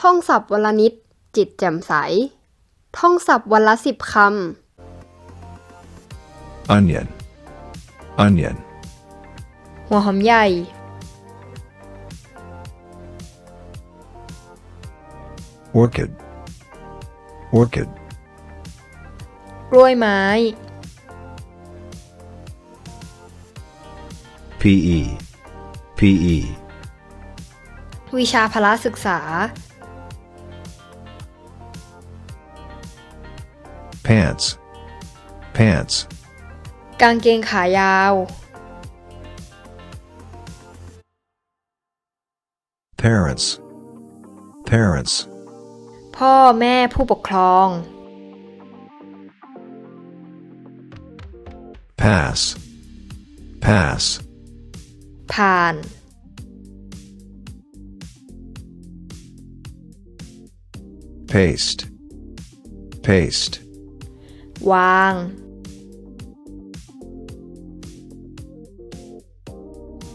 ท่องศัพท์วันละนิด จิตแจ่มใส ท่องศัพท์วันละสิบค onion, onion, ำหัวหอมใหญ่ orchid, orchid, กล้วยไม้ PE, PE, วิชาพละศึกษา pants, pants, กางเกงขายาว parents, parents, พ่อแม่ผู้ปกครอง pass, pass, ผ่าน paste, paste, วาง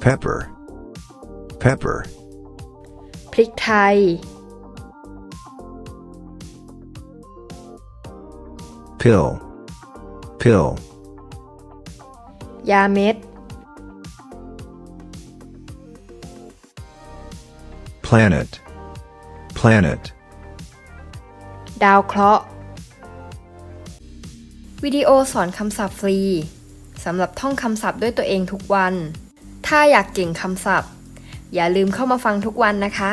pepper, pepper, พริกไทย pill, pill, ยาเม็ด planet, planet, ดาวเคราะห์ วิดีโอสอนคำศัพท์ฟรีสำหรับท่องคำศัพท์ด้วยตัวเองทุกวัน ถ้าอยากเก่งคำศัพท์ อย่าลืมเข้ามาฟังทุกวันนะคะ